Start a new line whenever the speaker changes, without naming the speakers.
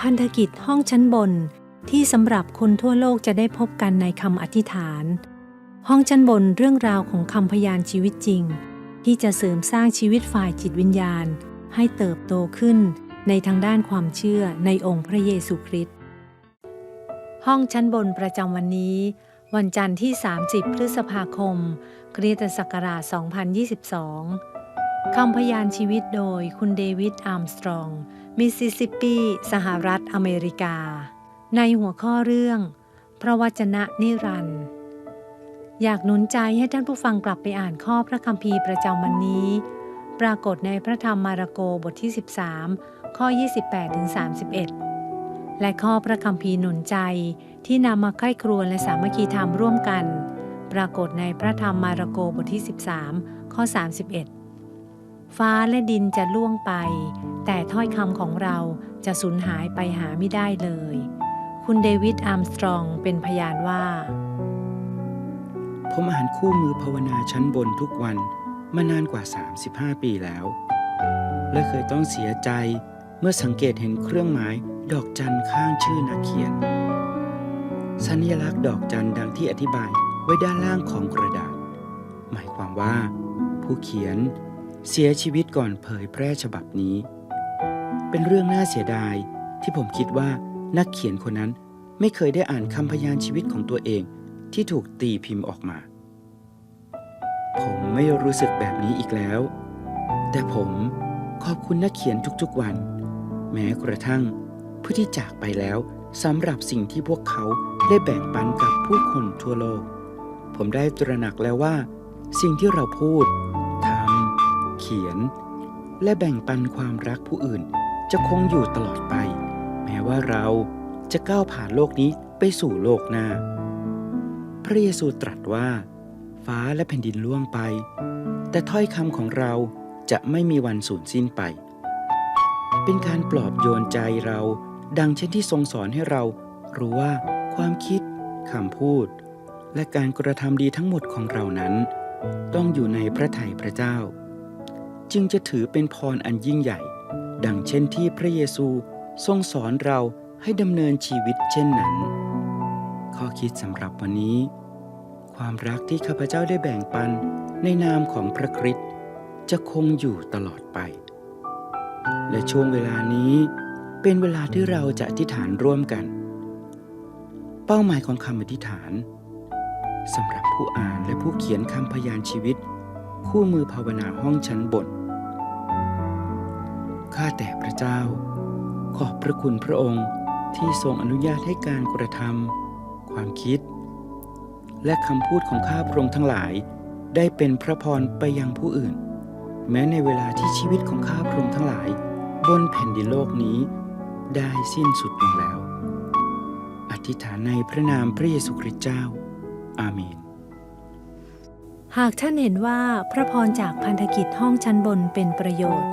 พันธกิจห้องชั้นบนที่สำหรับคนทั่วโลกจะได้พบกันในคำอธิษฐาน ห้องชั้นบนเรื่องราวของคำพยานชีวิตจริง ที่จะเสริมสร้างชีวิตฝ่ายจิตวิญญาณ ให้เติบโตขึ้นในทางด้านความเชื่อในองค์พระเยซูคริสต์ห้องชั้นบนประจำวันนี้ วันจันทร์ที่ 30 พฤษภาคมคริสตศักราช 2022คำพยานชีวิตโดยคุณเดวิดอาร์มสตรอง มิสซิสซิปปี สหรัฐอเมริกา ในหัวข้อเรื่อง พระวจนะนิรันดร์อยากหนุนใจให้ท่านผู้ฟังกลับไปอ่านข้อพระคัมภีร์ประจำวันนี้ ปรากฏในพระธรรมมาระโกบทที่ 13 ข้อ 28-31 และข้อพระคัมภีร์หนุนใจที่นำมาใกล้ครวญและสามัคคีธรรมร่วมกัน ปรากฏในพระธรรมมาระโกบทที่ 13 ข้อ 31 ฟ้าและดินจะล่วงไป แต่ถ้อยคำของเราจะสูญหายไปหาไม่ได้เลย คุณเดวิดอาร์มสตรองเป็นพยานว่า
ผมอ่านคู่มือภาวนาชั้นบนทุกวันมานานกว่า 35 ปีแล้ว และเคยต้องเสียใจเมื่อสังเกตเห็นเครื่องหมายดอกจันข้างชื่อนักเขียน สัญลักษณ์ดอกจันดังที่อธิบายไว้ด้านล่างของกระดาษ หมายความว่า ผู้เขียน เสียชีวิตก่อนเผยแพร่ฉบับนี้ เป็นเรื่องน่าเสียดายที่ผมคิดว่านักเขียนคนนั้นไม่เคยได้อ่านคำพยานชีวิตของตัวเองที่ถูกตีพิมพ์ออกมา ผมไม่รู้สึกแบบนี้อีกแล้ว แต่ผมขอบคุณนักเขียนทุกๆวัน แม้กระทั่งผู้ที่จากไปแล้วสำหรับสิ่งที่พวกเขาได้แบ่งปันกับผู้คนทั่วโลก ผมได้ตระหนักแล้วว่า สิ่งที่เราพูด เขียน และแบ่งปันความรักผู้อื่น จะคงอยู่ตลอดไป แม้ว่าเราจะก้าวผ่านโลกนี้ไปสู่โลกหน้า พระเยซูตรัสว่า ฟ้าและแผ่นดินล่วงไป แต่ถ้อยคำของเราจะไม่มีวันสูญสิ้นไป เป็นการปลอบโยนใจเรา ดังเช่นที่ทรงสอนให้เรารู้ว่าความคิดคำพูด และการกระทำดีทั้งหมดของเรานั้น ต้องอยู่ในพระทัยพระเจ้า จึงจะถือเป็นพรอันยิ่งใหญ่ ดังเช่นที่พระเยซูทรงสอนเราให้ดำเนินชีวิตเช่นนั้น ข้อคิดสำหรับวันนี้ ความรักที่ข้าพเจ้าได้แบ่งปันในนามของพระคริสต์จะคงอยู่ตลอดไป และช่วงเวลานี้เป็นเวลาที่เราจะอธิษฐานร่วมกัน เป้าหมายของคำอธิษฐานสำหรับผู้อ่านและผู้เขียนคำพยานชีวิต คู่มือภาวนาห้องชั้นบน ข้าแต่พระเจ้า ขอบพระคุณพระองค์ที่ทรงอนุญาตให้การกระทำความคิด และคำพูดของข้าพระองค์ทั้งหลาย ได้เป็นพระพรไปยังผู้อื่น แม้ในเวลาที่ชีวิตของข้าพระองค์ทั้งหลาย บนแผ่นดินโลกนี้ ได้สิ้นสุดลงแล้ว อธิษฐานในพระนามพระเยซูคริสต์เจ้า อาเมน
หากท่านเห็นว่าพระพรจากพันธกิจห้องชั้นบนเป็นประโยชน์